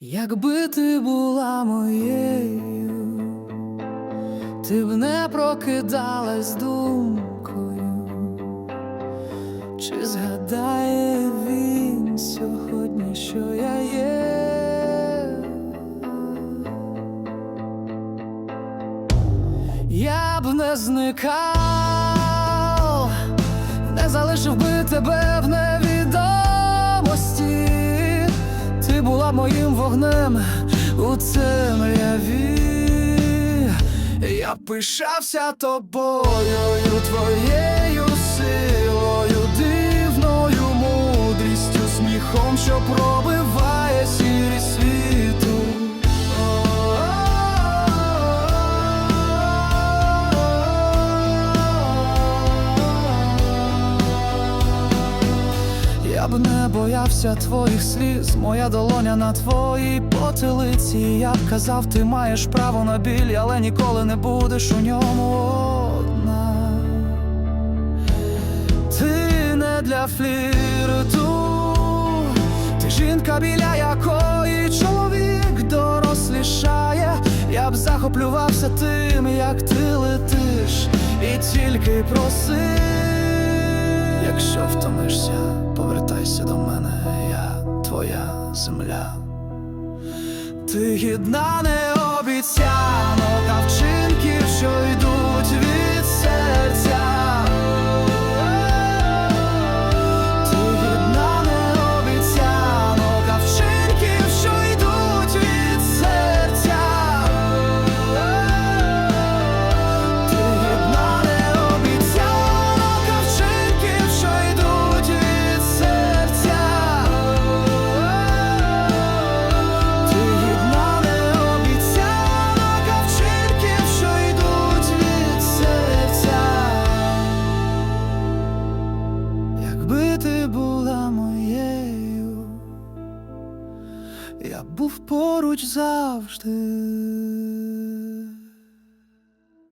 Якби ти була моєю, ти б не прокидалась думкою, чи згадає він сьогодні, що я є? Я б не зникав, не залишив би тебе у темряві. Я пишався тобою, твоєю Я б не боявся твоїх сліз, моя долоня на твоїй потилиці. Я б казав, ти маєш право на біль, але ніколи не будеш у ньому одна. Ти не для флірту, ти жінка, біля якої чоловік дорослішає. Я б захоплювався тим, як ти летиш, і тільки просив. Якщо втомишся, повертайся до мене, я твоя земля. Ти гідна не був поруч завжди.